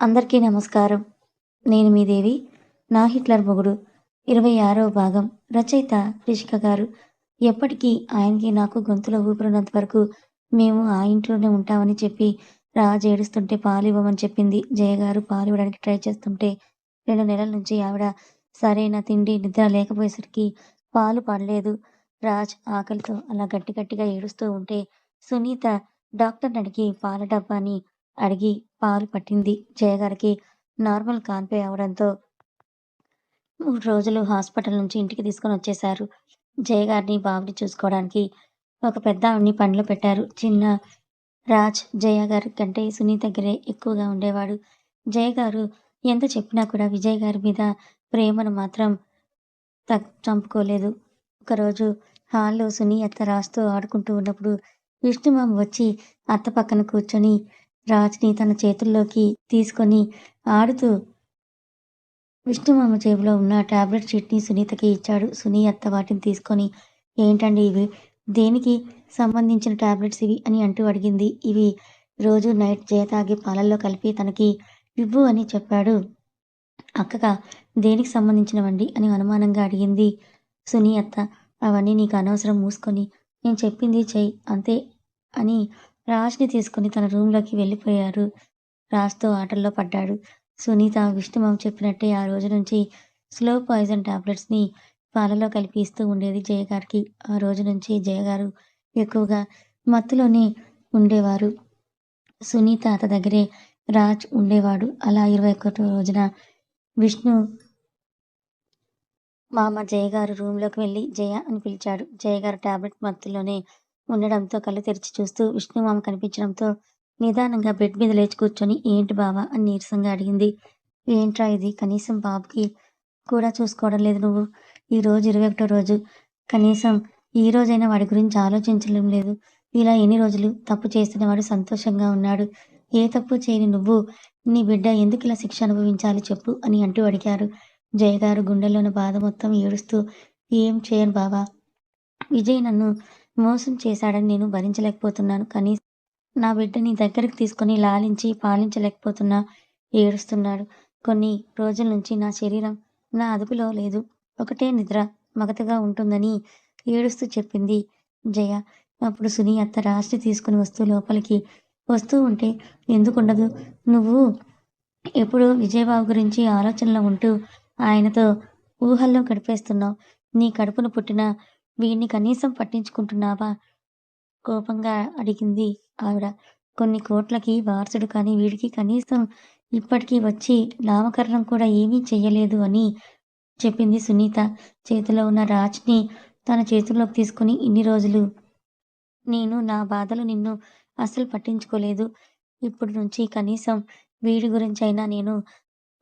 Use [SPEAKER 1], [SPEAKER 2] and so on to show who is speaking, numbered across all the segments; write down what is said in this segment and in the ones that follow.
[SPEAKER 1] అందరికీ నమస్కారం. నేను మీ దేవి నా హిట్లర్ మొగుడు ఇరవై ఆరవ భాగం రచయిత రిషిక గారు. ఎప్పటికీ ఆయనకి నాకు గొంతులో ఊపిరినంత వరకు మేము ఆ ఇంట్లోనే ఉంటామని చెప్పి రాజు ఏడుస్తుంటే పాలు ఇవ్వమని చెప్పింది జయ గారు. పాలు ఇవ్వడానికి ట్రై చేస్తుంటే రెండు నెలల నుంచి ఆవిడ సరైన తిండి నిద్ర లేకపోయేసరికి పాలు పడలేదు. రాజ్ ఆకలితో అలా గట్టి గట్టిగా ఏడుస్తూ ఉంటే సునీత డాక్టర్ని అడిగి పాల డబ్బాని అడిగి పాలు పట్టింది జయగారికి నార్మల్ కాన్పే అవడంతో. మూడు రోజులు హాస్పిటల్ నుంచి ఇంటికి తీసుకొని వచ్చేశారు. జయగారిని బాబుని చూసుకోవడానికి ఒక పెద్ద ఆవిడ్ని పనిలో పెట్టారు. చిన్న రాజ్ జయ గారి కంటే సునీత దగ్గరే ఎక్కువగా ఉండేవాడు. జయ గారు ఎంత చెప్పినా కూడా విజయ్ గారి మీద ప్రేమను మాత్రం తగ్ చంపుకోలేదు. ఒకరోజు హాల్లో సునీ అత్త రాజ్తో ఆడుకుంటూ ఉన్నప్పుడు విష్ణుమామ వచ్చి అత్త పక్కన కూర్చొని రాజ్ని తన చేతుల్లోకి తీసుకొని ఆడుతూ విష్ణుమామ జేబులో ఉన్న టాబ్లెట్ షీట్ని సునీతకి ఇచ్చాడు. సునీ అత్త వాటిని తీసుకొని ఏంటండి ఇవి? దేనికి సంబంధించిన టాబ్లెట్స్ ఇవి? అని అంటూ అడిగింది. ఇవి రోజు నైట్ జయ పాలల్లో కలిపి తనకి ఇవ్వు అని చెప్పాడు. అక్కగా దేనికి సంబంధించినవండి? అని అనుమానంగా అడిగింది సునీ అత్త. అవన్నీ నీకు అనవసరం మూసుకొని నేను చెప్పింది చెయ్యి అంతే అని రాజ్ని తీసుకుని తన రూమ్లోకి వెళ్ళిపోయారు. రాజ్తో ఆటల్లో పడ్డాడు. సునీత విష్ణుమామ చెప్పినట్టే ఆ రోజు నుంచి స్లో పాయిజన్ టాబ్లెట్స్ని పాలలో కలిపి ఇస్తూ ఉండేది జయగారికి ఆ రోజు నుంచి జయగారు ఎక్కువగా మత్తులోనే ఉండేవారు. సునీత అత దగ్గరే రాజ్ ఉండేవాడు. అలా ఇరవై ఒకటో రోజున విష్ణు మామ జయగారు రూమ్లోకి వెళ్ళి జయ అని పిలిచాడు. జయగారు టాబ్లెట్ మత్తులోనే ఉండడంతో కళ్ళు తెరిచి చూస్తూ విష్ణుమామ కనిపించడంతో నిదానంగా బెడ్ మీద లేచి కూర్చొని ఏంటి బావా? అని నీరసంగా అడిగింది. ఏంట్రా ఇది? కనీసం బాబుకి కూడా చూసుకోవడం లేదు నువ్వు. ఈ రోజు ఇరవై ఒకటో రోజు. కనీసం ఈ రోజైనా వాడి గురించి ఆలోచించడం లేదు. ఇలా ఎన్ని రోజులు తప్పు చేస్తున్న వాడు సంతోషంగా ఉన్నాడు. ఏ తప్పు చేయని నువ్వు నీ బిడ్డ ఎందుకు ఇలా శిక్ష అనుభవించాలి చెప్పు అని అంటూ అడిగారు. జయగారు గుండెల్లోని బాధ మొత్తం ఏడుస్తూ ఏం చేయను బావా. విజయ్ నన్ను మోసం చేశాడని నేను భరించలేకపోతున్నాను. కానీ నా బిడ్డని దగ్గరికి తీసుకొని లాలించి పాలించలేకపోతున్నా ఏడుస్తున్నాడు. కొన్ని రోజుల నుంచి నా శరీరం నా అదుపులో లేదు. ఒకటే నిద్ర మగతగా ఉంటుందని ఏడుస్తూ చెప్పింది జయ. అప్పుడు సుని అత్త రాష్ట్రి తీసుకుని వస్తూ లోపలికి వస్తూ ఉంటే ఎందుకుండదు? నువ్వు ఎప్పుడు విజయబాబు గురించి ఆలోచనలో ఉంటూ ఆయనతో ఊహల్లో గడిపేస్తున్నావు. నీ కడుపును పుట్టిన వీడిని కనీసం పట్టించుకుంటున్నావా? కోపంగా అడిగింది ఆవిడ. కొన్ని కోట్లకి వారసుడు కానీ వీడికి కనీసం ఇప్పటికీ వచ్చి నామకరణం కూడా ఏమీ చెయ్యలేదు అని చెప్పింది సునీత. చేతిలో ఉన్న రాజ్ని తన చేతుల్లోకి తీసుకుని ఇన్ని రోజులు నేను నా బాధలు నిన్ను అస్సలు పట్టించుకోలేదు. ఇప్పుడు నుంచి కనీసం వీడి గురించి అయినా నేను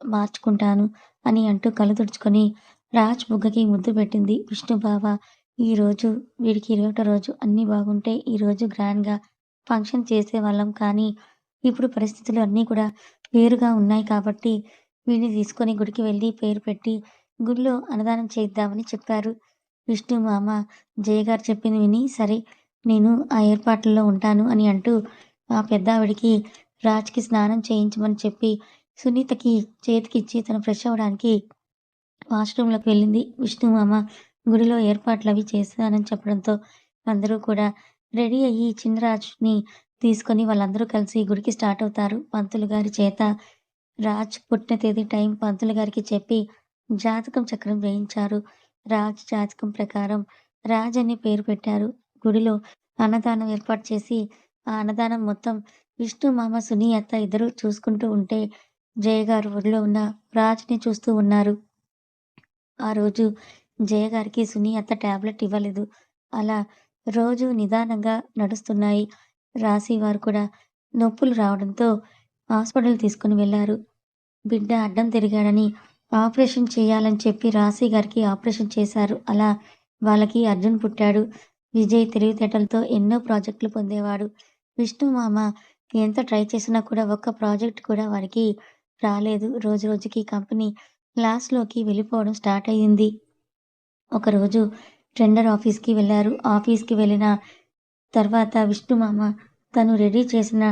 [SPEAKER 1] మార్చుకుంటాను అని అంటూ కళ్ళు తుడుచుకొని రాజ్ బుగ్గకి ముద్దు పెట్టింది విష్ణు ఈరోజు రోజు వీడికి ఇరవై ఒకటో రోజు అన్నీ బాగుంటే ఈరోజు గ్రాండ్గా ఫంక్షన్ చేసేవాళ్ళం. కానీ ఇప్పుడు పరిస్థితులు అన్నీ కూడా వేరుగా ఉన్నాయి కాబట్టి వీడిని తీసుకొని గుడికి వెళ్ళి పేరు పెట్టి గుడిలో అన్నదానం చేద్దామని చెప్పారు. విష్ణు మామ జయ గారు చెప్పింది విని సరే నేను ఆ ఏర్పాట్లలో ఉంటాను అని అంటూ ఆ పెద్దావిడికి రాజ్కి స్నానం చేయించమని చెప్పి సునీతకి చేతికిచ్చి తను ఫ్రెష్ అవ్వడానికి వాష్రూమ్లోకి వెళ్ళింది. విష్ణు మామ గుడిలో ఏర్పాట్లు అవి చేశానని చెప్పడంతో అందరూ కూడా రెడీ అయ్యి చిన్నరాజుని తీసుకొని వాళ్ళందరూ కలిసి గుడికి స్టార్ట్ అవుతారు. పంతులు గారి చేత రాజ్ పుట్టిన తేదీ టైం పంతులు గారికి చెప్పి జాతకం చక్రం వేయించారు. రాజ్ జాతకం ప్రకారం రాజ్ అని పేరు పెట్టారు. గుడిలో అన్నదానం ఏర్పాటు చేసి ఆ అన్నదానం మొత్తం విష్ణు మామ సుని అత్త ఇద్దరు చూసుకుంటూ ఉంటే జయ గారు ఊరిలో ఉన్న రాజ్ని చూస్తూ ఉన్నారు. ఆ రోజు జయ గారికి సునీ అత్త టాబ్లెట్ ఇవ్వలేదు. అలా రోజు నిదానంగా నడుస్తున్నాయి. రాశి వారు కూడా నొప్పులు రావడంతో హాస్పిటల్ తీసుకుని వెళ్ళారు బిడ్డ అడ్డం తిరిగాడని ఆపరేషన్ చేయాలని చెప్పి రాశి గారికి ఆపరేషన్ చేశారు. అలా వాళ్ళకి అర్జున్ పుట్టాడు. విజయ్ తెలివితేటలతో ఎన్నో ప్రాజెక్టులు పొందేవాడు. విష్ణు మామ ఎంత ట్రై చేసినా కూడా ఒక్క ప్రాజెక్ట్ కూడా వారికి రాలేదు. రోజు రోజుకి కంపెనీ లాస్లోకి వెళ్ళిపోవడం స్టార్ట్ అయ్యింది ఒకరోజు టెండర్ ఆఫీస్కి వెళ్ళారు. ఆఫీస్కి వెళ్ళిన తర్వాత విష్ణుమామ తను రెడీ చేసిన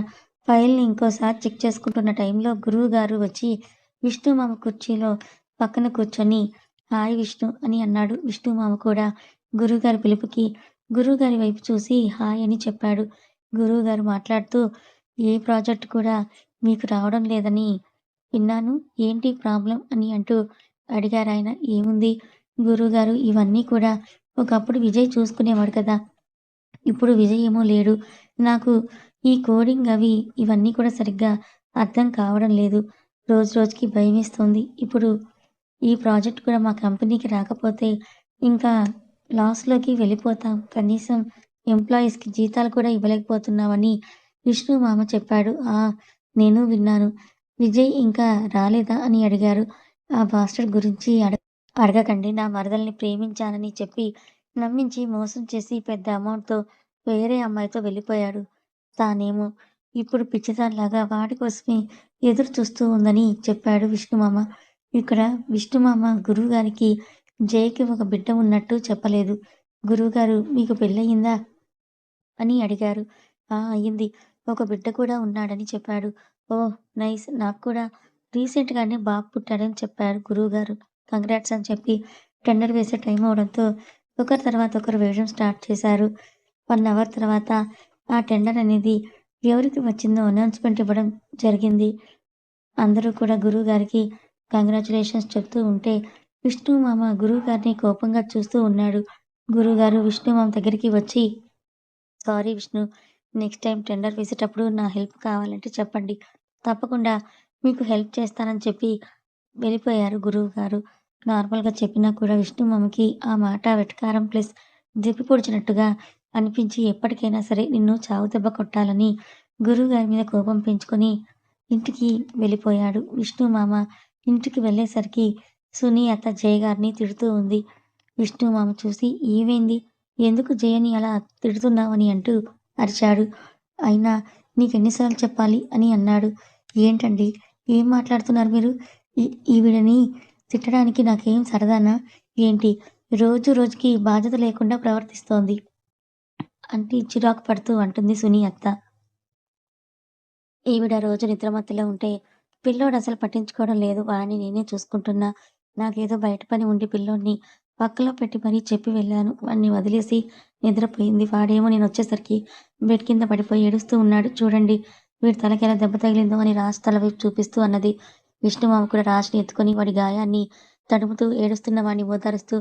[SPEAKER 1] ఫైల్ని ఇంకోసారి చెక్ చేసుకుంటున్న టైంలో గురువు గారు వచ్చి విష్ణుమామ కుర్చీలో పక్కన కూర్చొని హాయ్ విష్ణు అని అన్నాడు. విష్ణుమామ కూడా గురువుగారి పిలుపుకి గురువుగారి వైపు చూసి హాయ్ అని చెప్పాడు. గురువుగారు మాట్లాడుతూ ఏ ప్రాజెక్ట్ కూడా మీకు రావడం లేదని విన్నాను. ఏంటి ప్రాబ్లం? అని అంటూ అడిగారు ఆయన ఏముంది? గురుగారు ఇవన్నీ కూడా ఒకప్పుడు విజయ్ చూసుకునేవాడు కదా. ఇప్పుడు విజయ్ ఏమో లేడు. నాకు ఈ కోడింగ్ అవి ఇవన్నీ కూడా సరిగ్గా అర్థం కావడం లేదు. రోజు రోజుకి భయమేస్తుంది ఇప్పుడు ఈ ప్రాజెక్ట్ కూడా మా కంపెనీకి రాకపోతే ఇంకా లాస్లోకి వెళ్ళిపోతాం. కనీసం ఎంప్లాయీస్కి జీతాలు కూడా ఇవ్వలేకపోతున్నామని విష్ణు మామ చెప్పాడు. ఆ నేను విన్నాను. విజయ్ ఇంకా రాలేదా అని అడిగారు. ఆ బాస్టర్ గురించి అడగ అడగకండి నా మరదల్ని ప్రేమించానని చెప్పి నమ్మించి మోసం చేసి పెద్ద అమౌంట్తో వేరే అమ్మాయితో వెళ్ళిపోయాడు. తానేమో ఇప్పుడు పిచ్చిదానిలాగా వాడి కోసమే ఎదురు చూస్తూ ఉందని చెప్పాడు విష్ణుమామ. ఇక్కడ విష్ణుమామ గురువుగారికి జయకి ఒక బిడ్డ ఉన్నట్టు చెప్పలేదు. గురువుగారు మీకు పెళ్ళయిందా? అని అడిగారు. ఆ అయ్యింది ఒక బిడ్డ కూడా ఉన్నాడని చెప్పాడు. Oh nice. నాకు కూడా రీసెంట్గానే బాబు పుట్టాడని చెప్పారు గురువుగారు. కంగ్రాట్స్ అని చెప్పి టెండర్ వేసే టైం అవడంతో ఒకరి తర్వాత ఒకరు వేయడం స్టార్ట్ చేశారు. వన్ అవర్ తర్వాత ఆ టెండర్ అనేది ఎవరికి వచ్చిందో అనౌన్స్మెంట్ ఇవ్వడం జరిగింది. అందరూ కూడా గురువు గారికి కంగ్రాచులేషన్స్ చెప్తూ ఉంటే విష్ణు మామ గురువు గారిని కోపంగా చూస్తూ ఉన్నాడు. గురువుగారు విష్ణు మామ దగ్గరికి వచ్చి sorry Vishnu next time tender వేసేటప్పుడు నా హెల్ప్ కావాలంటే చెప్పండి. తప్పకుండా మీకు హెల్ప్ చేస్తానని చెప్పి వెళ్ళిపోయారు గురువు గారు నార్మల్గా చెప్పినా కూడా విష్ణుమామకి ఆ మాట వెటకారం ప్లస్ దిప్పి పొడిచినట్టుగా అనిపించి ఎప్పటికైనా సరే నిన్ను చావు దెబ్బ కొట్టాలని గురువు గారి మీద కోపం పెంచుకొని ఇంటికి వెళ్ళిపోయాడు విష్ణు మామ. ఇంటికి వెళ్ళేసరికి సుని అత్త జయ గారిని తిడుతూ ఉంది. విష్ణు మామ చూసి ఏమైంది? ఎందుకు జయని అలా తిడుతున్నావని అంటూ అరిచాడు. అయినా నీకు ఎన్నిసార్లు చెప్పాలి అని అన్నాడు. ఏంటండి? ఏం మాట్లాడుతున్నారు మీరు? ఈవిడని తిట్టడానికి నాకేం సరదానా? ఏంటి? రోజు రోజుకి బాధ్యత లేకుండా ప్రవర్తిస్తోంది. అంటే చిరాకు పడుతూ అంటుంది సునీ అత్త. ఈవిడ రోజు నిద్రమత్తులో ఉంటే పిల్లోడు అసలు పట్టించుకోవడం లేదు. వాడిని నేనే చూసుకుంటున్నా. నాకేదో బయట పని ఉండి పిల్లోడిని పక్కలో పెట్టి మరీ చెప్పి వెళ్ళాను. వాడిని వదిలేసి నిద్రపోయింది. వాడేమో నేను వచ్చేసరికి బెడ్ కింద పడిపోయి ఏడుస్తూ ఉన్నాడు. చూడండి వీడి తలకి ఎలా దెబ్బ తగిలిందో అని రాజు తల వైపు చూపిస్తూ అన్నది. విష్ణుమామకుడు కూడా రాజ్ని ఎత్తుకొని వాడి గాయాన్ని తడుముతూ ఏడుస్తున్న వాడిని ఓదారుస్తూ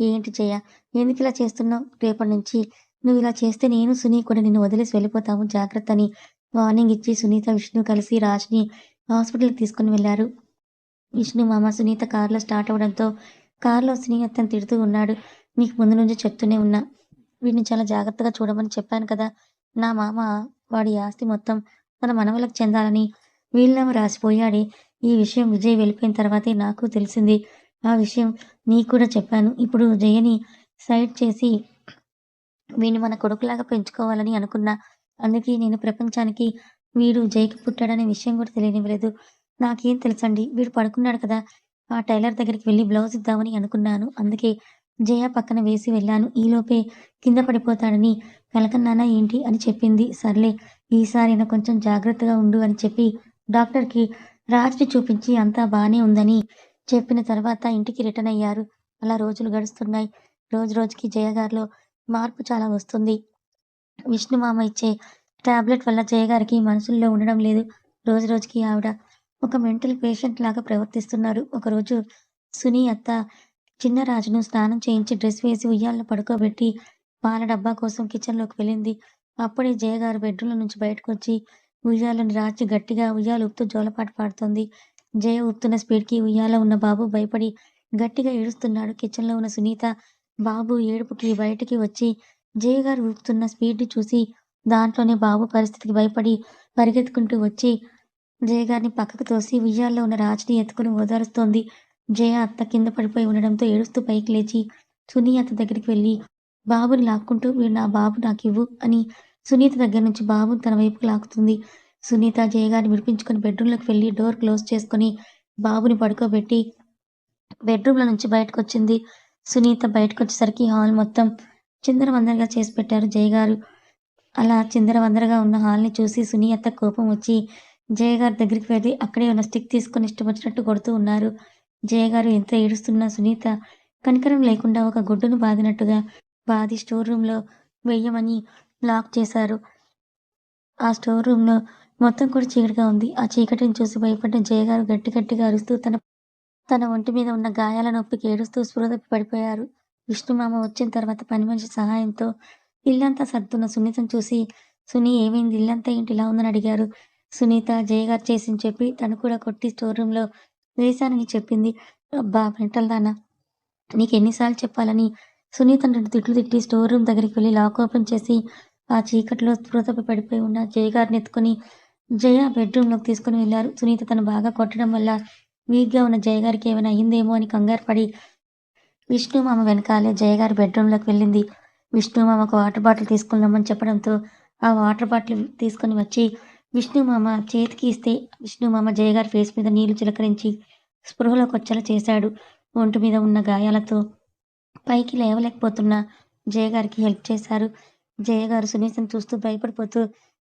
[SPEAKER 1] ఏంటి చేయ ఎందుకు ఇలా చేస్తున్నావు? రేపటి నుంచి నువ్వు ఇలా చేస్తే నేను సునీ కూడా నిన్ను వదిలేసి వెళ్ళిపోతాము. జాగ్రత్త అని వార్నింగ్ ఇచ్చి సునీత విష్ణు కలిసి రాజ్ని హాస్పిటల్కి తీసుకుని వెళ్ళారు. విష్ణు మామ సునీత కారులో స్టార్ట్ అవ్వడంతో కారులో సునీతను తిడుతూ ఉన్నాడు. నీకు ముందు నుంచి చెప్తూనే ఉన్నా. వీడిని చాలా జాగ్రత్తగా చూడమని చెప్పాను కదా. నా మామ వాడి ఆస్తి మొత్తం తన మనవలకు చెందాలని వీళ్ళేమో రాసిపోయాడే. ఈ విషయం విజయ్ వెళ్ళిపోయిన తర్వాతే నాకు తెలిసింది. ఆ విషయం నీకు కూడా చెప్పాను. ఇప్పుడు జయని సైడ్ చేసి వీడిని మన కొడుకులాగా పెంచుకోవాలని అనుకున్నా. అందుకే నేను ప్రపంచానికి వీడు జైకి పుట్టాడనే విషయం కూడా తెలియనివ్వలేదు. నాకేం తెలుసండి? వీడు పడుకున్నాడు కదా. ఆ టైలర్ దగ్గరికి వెళ్ళి బ్లౌజ్ ఇద్దామని అనుకున్నాను. అందుకే జయ పక్కన వేసి వెళ్ళాను. ఈలోపే కింద పడిపోతాడని కలకన్నానా ఏంటి అని చెప్పింది. సర్లే ఈసారి కొంచెం జాగ్రత్తగా ఉండు అని చెప్పి డాక్టర్కి రాజ్ని చూపించి అంతా బాగానే ఉందని చెప్పిన తర్వాత ఇంటికి రిటర్న్ అయ్యారు. అలా రోజులు గడుస్తున్నాయి. రోజు రోజుకి జయగారిలో మార్పు చాలా వస్తుంది. విష్ణు మామ ఇచ్చే టాబ్లెట్ వల్ల జయ గారికి మనసుల్లో ఉండడం లేదు. రోజు రోజుకి ఆవిడ ఒక మెంటల్ పేషెంట్ లాగా ప్రవర్తిస్తున్నారు. ఒకరోజు సునీ అత్త చిన్న రాజును స్నానం చేయించి డ్రెస్ వేసి ఉయ్యాల్లో పడుకోబెట్టి పాల డబ్బా కోసం కిచెన్లోకి వెళ్ళింది. అప్పుడే జయ గారు బెడ్రూమ్లో నుంచి బయటకు వచ్చి ఉయ్యాలని రాచి గట్టిగా ఉయ్యాలు ఊపుతూ జోలపాట పాడుతోంది. జయ ఊపుతున్న స్పీడ్కి ఉయ్యాల ఉన్న బాబు భయపడి గట్టిగా ఏడుస్తున్నాడు. కిచెన్లో ఉన్న సునీత బాబు ఏడుపుకి బయటికి వచ్చి జయ గారు ఊపుతున్న స్పీడ్ని చూసి దాంట్లోనే బాబు పరిస్థితికి భయపడి పరిగెత్తుకుంటూ వచ్చి జయ గారిని పక్కకు తోసి ఉయ్యాల్లో ఉన్న రాజుని ఎత్తుకుని ఓదారుస్తోంది. జయ అత్త కింద పడిపోయి ఉండడంతో ఏడుస్తూ పైకి లేచి సునీ అత్త దగ్గరికి వెళ్ళి బాబుని లాక్కుంటూ మీరు నా బాబు నాకు ఇవ్వు అని సునీత దగ్గర నుంచి బాబు తన వైపుకు లాగుతుంది. సునీత జయ గారిని విడిపించుకొని బెడ్రూమ్లోకి వెళ్ళి డోర్ క్లోజ్ చేసుకొని బాబుని పడుకోబెట్టి బెడ్రూమ్లో నుంచి బయటకు వచ్చింది సునీత బయటకు వచ్చేసరికి హాల్ మొత్తం చిందరవందరగా చేసి పెట్టారు జయ గారు. అలా చిందరవందరగా ఉన్న హాల్‌ని చూసి సునీత కోపం వచ్చి జయ గారి దగ్గరికి వెళ్ళి అక్కడే ఉన్న స్టిక్ తీసుకొని ఇష్టం వచ్చినట్టు కొడుతూ ఉన్నారు. జయ గారు ఎంత ఏడుస్తున్నా సునీత కనికరం లేకుండా ఒక గుడ్డును బాదినట్టుగా బాది స్టోర్ రూమ్‌లో వెయ్యమని లాక్ చేశారు. ఆ స్టోర్ రూమ్‌లో మొత్తం కూడా చీకటిగా ఉంది. ఆ చీకటిని చూసి భయపడిన జయగారు గట్టి గట్టిగా అరుస్తూ తన తన ఒంటి మీద ఉన్న గాయాల నొప్పికి ఏడుస్తూ స్పృహ పడిపోయారు. విష్ణుమామ వచ్చిన తర్వాత పని మనిషి సహాయంతో ఇల్లంతా సర్దున్న సునీతను చూసి సునీ ఏమైంది ఇల్లంతా ఏంటి ఇలా ఉందని అడిగారు. సునీత జయగారు చేసింది చెప్పి తను కూడా కొట్టి స్టోర్ రూమ్‌లో వేశానని చెప్పింది. అబ్బా! మెంటల్‌దానా! నీకెన్నిసార్లు చెప్పాలని సునీతను రెండు తిట్లు తిట్టి స్టోర్ రూమ్ దగ్గరికి వెళ్ళి లాక్ ఓపెన్ చేసి ఆ చీకట్లో స్పృహ పడిపోయి ఉన్న జయగారిని ఎత్తుకొని జయ బెడ్రూమ్‌లోకి తీసుకుని వెళ్ళారు సునీత తను బాగా కొట్టడం వల్ల వీక్‌గా ఉన్న జయగారికి ఏమైనా అయిందేమో అని కంగారు పడి విష్ణుమామ వెనకాలే జయగారి బెడ్రూమ్‌లోకి వెళ్ళింది. విష్ణుమామకు వాటర్ బాటిల్ తీసుకున్నామని చెప్పడంతో ఆ వాటర్ బాటిల్ తీసుకొని వచ్చి విష్ణుమామ చేతికి ఇస్తే విష్ణుమామ జయగారి ఫేస్ మీద నీళ్ళు చిలకరించి స్పృహలోకొచ్చేలా చేశాడు. ఒంటి మీద ఉన్న గాయాలతో పైకి లేవలేకపోతున్న జయగారికి హెల్ప్ చేశారు. జయ గారు సునీతను చూస్తూ భయపడిపోతూ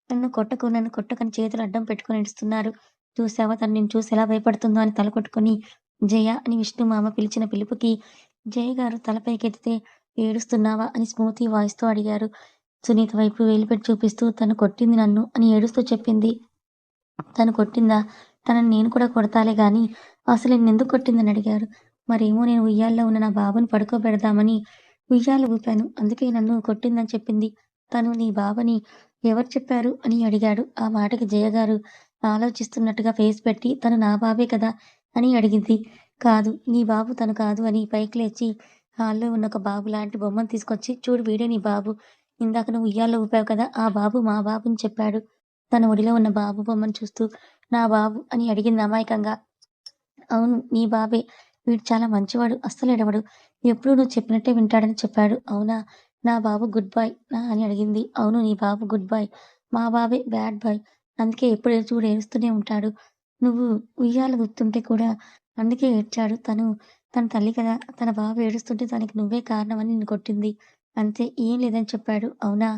[SPEAKER 1] నన్ను కొట్టకు, నన్ను కొట్టకని చేతులు అడ్డం పెట్టుకొని నడుస్తున్నారు చూసావా తను నేను చూసి ఎలా భయపడుతుందో అని తల కొట్టుకొని జయ అని విష్ణు మామ పిలిచిన పిలుపుకి జయ గారు తలపైకెత్తితే ఏడుస్తున్నావా అని స్మూతి వాయిస్‌తో అడిగారు. సునీత వైపు వేలుపెట్టి చూపిస్తూ తను కొట్టింది నన్ను అని ఏడుస్తూ చెప్పింది. తను కొట్టిందా? తనని నేను కూడా కొడతాలే గాని అసలు ఎందుకు కొట్టిందని అడిగారు. మరేమో నేను ఉయ్యాల్లో ఉన్న నా బాబుని పడుకోబెడదామని ఉయ్యాల ఊపాను. అందుకే నన్ను కొట్టిందని చెప్పింది. తను నీ బావని ఎవరు చెప్పారు? అని అడిగాడు. ఆ మాటకి జయగారు ఆలోచిస్తున్నట్టుగా ఫేస్ పెట్టి తను నా బాబే కదా! అని అడిగింది. కాదు నీ బాబు తను కాదు అని పైకి లేచి హాల్‌లో ఉన్న ఒక బాబు లాంటి బొమ్మను తీసుకొచ్చి చూడు వీడే నీ బాబు. ఇందాక నువ్వు ఉయ్యాల్లో ఊపావు కదా! ఆ బాబు మా బాబుని చెప్పాడు. తన ఒడిలో ఉన్న బాబు బొమ్మను చూస్తూ నా బాబు అని అడిగింది అమాయకంగా. అవును నీ బాబే. వీడు చాలా మంచివాడు. అస్సలు ఎడవడు ఎప్పుడు నువ్వు చెప్పినట్టే వింటాడని చెప్పాడు. అవునా? నా బాబు గుడ్ బాయ్ నా అని అడిగింది. అవును నీ బాబు గుడ్ బాయ్. మా బాబే బ్యాడ్ బాయ్. అందుకే ఎప్పుడు చూడు ఏడుస్తూనే ఉంటాడు. నువ్వు ఉయ్యాల గుర్తుంటే కూడా అందుకే ఏడ్చాడు. తను తన తల్లి కదా! తన బాబు ఏడుస్తుంటే తనకి నువ్వే కారణమని నిన్ను కొట్టింది. అంతే ఏం లేదని చెప్పాడు. అవునా?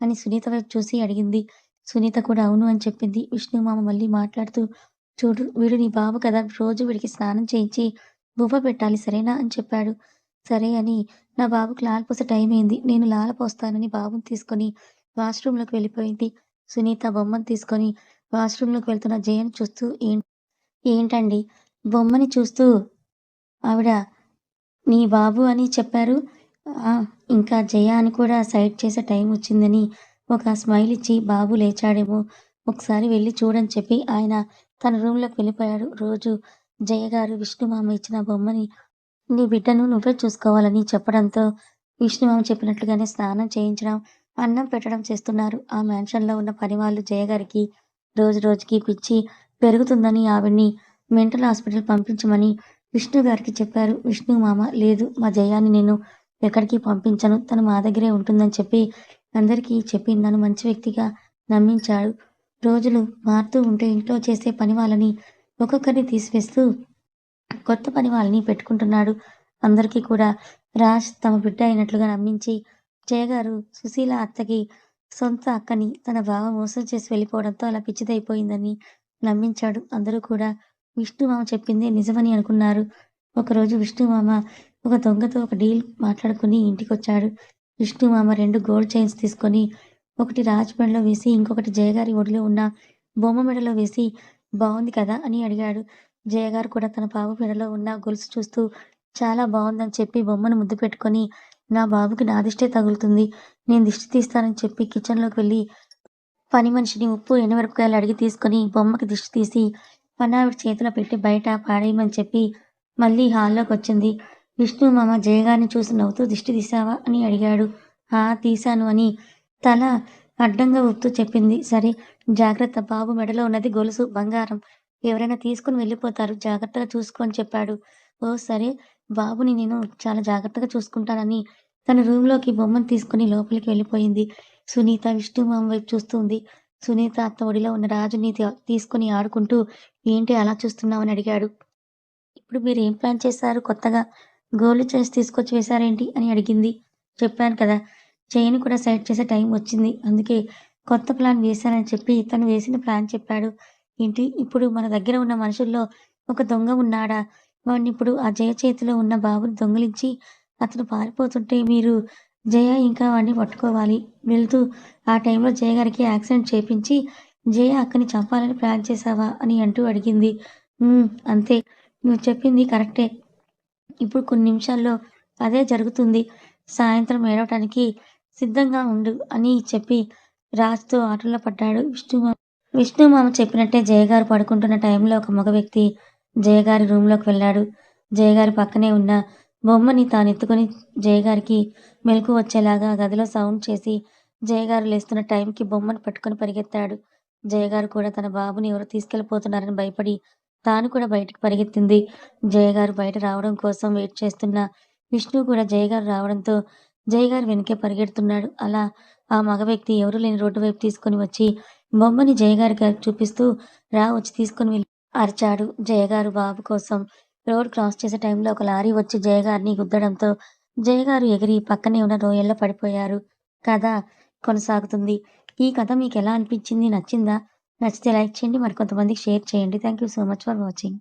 [SPEAKER 1] అని సునీత వైపు చూసి అడిగింది. సునీత కూడా అవును అని చెప్పింది. విష్ణుమామ మళ్ళీ మాట్లాడుతూ చూడు వీడు నీ బాబు కదా! రోజు వీడికి స్నానం చేయించి బువ్వ పెట్టాలి సరేనా? అని చెప్పాడు. సరే అని నా బాబుకి లాల టైం అయింది నేను లాల పోస్తానని బాబుని తీసుకొని వాష్‌రూమ్‌లోకి వెళ్ళిపోయింది. సునీత బొమ్మను తీసుకొని వాష్‌రూమ్‌లోకి వెళ్తున్న జయని చూస్తూ ఏంటండి బొమ్మని చూస్తూ ఆవిడ నీ బాబు అని చెప్పారు. ఇంకా జయ అని కూడా సైడ్ చేసే టైం వచ్చిందని ఒక స్మైల్ ఇచ్చి బాబు లేచాడేమో ఒకసారి వెళ్ళి చూడని చెప్పి ఆయన తన రూమ్‌లోకి వెళ్ళిపోయాడు. రోజు జయ గారు విష్ణు మామ ఇచ్చిన బొమ్మని నీ బిడ్డను నువ్వే చూసుకోవాలని చెప్పడంతో విష్ణుమామ చెప్పినట్లుగానే స్నానం చేయించడం, అన్నం పెట్టడం చేస్తున్నారు. ఆ మ్యాన్షన్‌లో ఉన్న పనివాళ్ళు జయగారికి రోజు రోజుకి పిచ్చి పెరుగుతుందని ఆవిడ్ని మెంటల్ హాస్పిటల్ పంపించమని విష్ణు గారికి చెప్పారు. విష్ణు మామ లేదు మా జయాన్ని నేను ఎక్కడికి పంపించను. తను మా దగ్గరే ఉంటుందని చెప్పి అందరికీ చెప్పి నన్ను మంచి వ్యక్తిగా నమ్మించాడు. రోజులు మారుతూ ఉంటే ఇంట్లో చేసే పని వాళ్ళని ఒక్కొక్కరిని తీసివేస్తూ కొత్త పని వాళ్ళని పెట్టుకుంటున్నాడు. అందరికీ కూడా రాజ్ తమ బిడ్డ అయినట్లుగా నమ్మించి జయగారు సుశీల అత్తకి సొంత అక్కని తన బావ మోసం చేసి వెళ్ళిపోవడంతో అలా పిచ్చిదైపోయిందని నమ్మించాడు. అందరూ కూడా విష్ణుమామ చెప్పిందే నిజమని అనుకున్నారు. ఒకరోజు విష్ణుమామ ఒక దొంగతో ఒక డీల్ మాట్లాడుకుని ఇంటికొచ్చాడు. విష్ణుమామ రెండు గోల్డ్ చైన్స్ తీసుకొని ఒకటి రాజ్ మెడలో వేసి ఇంకొకటి జయగారి ఒడిలో ఉన్న బొమ్మ మెడలో వేసి బాగుంది కదా! అని అడిగాడు. జయగారు కూడా తన బాబు మెడలో ఉన్న గొలుసు చూస్తూ చాలా బాగుందని చెప్పి బొమ్మను ముద్దు పెట్టుకొని నా బాబుకి నా దిష్టే తగులుతుంది. నేను దిష్టి తీస్తానని చెప్పి కిచెన్‌లోకి వెళ్ళి పని మనిషిని ఉప్పు, ఎండుమిరపకాయలు అడిగి తీసుకొని బొమ్మకి దిష్టి తీసి పనావిడ చేతిలో పెట్టి బయట పాడేయమని చెప్పి మళ్ళీ హాల్లోకి వచ్చింది విష్ణు మామ జయ జయగారిని చూసి నవ్వుతూ దిష్టి తీసావా అని అడిగాడు. ఆ! తీశాను అని తల అడ్డంగా ఊపుతూ చెప్పింది. సరే జాగ్రత్త బాబు మెడలో ఉన్నది గొలుసు బంగారం. ఎవరైనా తీసుకొని వెళ్ళిపోతారు. జాగ్రత్తగా చూసుకో అని చెప్పాడు. ఓ సరే బాబుని నేను చాలా జాగ్రత్తగా చూసుకుంటానని తన రూమ్‌లోకి బొమ్మను తీసుకొని లోపలికి వెళ్ళిపోయింది. సునీత విష్ణుమామ వైపు చూస్తుంది. సునీత అత్త ఒడిలో ఉన్న రాజుని తీసుకుని తీసుకొని ఆడుకుంటూ ఏంటి అలా చూస్తున్నావని అడిగాడు. ఇప్పుడు మీరు ఏం ప్లాన్ చేశారు కొత్తగా? గోల్డ్ చైన్స్ తీసుకొచ్చి వేశారేంటి? అని అడిగింది. చెప్పాను కదా! చైన్ కూడా సెట్ చేసే టైం వచ్చింది. అందుకే కొత్త ప్లాన్ వేశానని చెప్పి తను వేసిన ప్లాన్ చెప్పాడు. ఏంటి ఇప్పుడు మన దగ్గర ఉన్న మనుషుల్లో ఒక దొంగ ఉన్నాడా? వాడినిప్పుడు ఆ జయ చేతిలో ఉన్న బాబుని దొంగిలించి అతను పారిపోతుంటే మీరు జయ ఇంకా వాడిని పట్టుకోవాలి. వెళ్తూ ఆ టైంలో జయ గారికి యాక్సిడెంట్ చేపించి జయ అక్కని చంపాలని ప్లాన్ చేశావా? అని అంటూ అడిగింది. అంతే. నువ్వు చెప్పింది కరెక్టే. ఇప్పుడు కొన్ని నిమిషాల్లో అదే జరుగుతుంది. సాయంత్రం ఏడవటానికి సిద్ధంగా ఉండు అని చెప్పి రాజుతో ఆటల్లో పడ్డాడు విష్ణు మామ చెప్పినట్టే జయగారు పడుకుంటున్న టైంలో ఒక మగ వ్యక్తి జయగారి రూమ్‌లోకి వెళ్ళాడు. జయగారి పక్కనే ఉన్న బొమ్మని తాను ఎత్తుకుని జయగారికి మెలకు వచ్చేలాగా గదిలో సౌండ్ చేసి జయగారు లేస్తున్న టైంకి బొమ్మను పట్టుకొని పరిగెత్తాడు. జయగారు కూడా తన బాబుని ఎవరు తీసుకెళ్ళిపోతున్నారని భయపడి తాను కూడా బయటకు పరిగెత్తింది. జయగారు బయట రావడం కోసం వెయిట్ చేస్తున్న విష్ణు కూడా జయగారు రావడంతో జయగారు వెనకే పరిగెడుతున్నాడు. అలా ఆ మగ వ్యక్తి ఎవరు లేని రోడ్డు వైపు తీసుకొని వచ్చి బొమ్మని జయగారికి చూపిస్తూ రా వచ్చి తీసుకొని వెళ్ళి అరిచాడు. జయగారు బాబు కోసం రోడ్ క్రాస్ చేసే టైంలో ఒక లారీ వచ్చి జయగారిని గుద్దడంతో జయగారు ఎగిరి పక్కనే ఉన్న రోయల్లో పడిపోయారు. కథ కొనసాగుతుంది. ఈ కథ మీకు ఎలా అనిపించింది? నచ్చిందా? నచ్చితే లైక్ చేయండి. మరికొంతమందికి షేర్ చేయండి. Thank you so much for watching.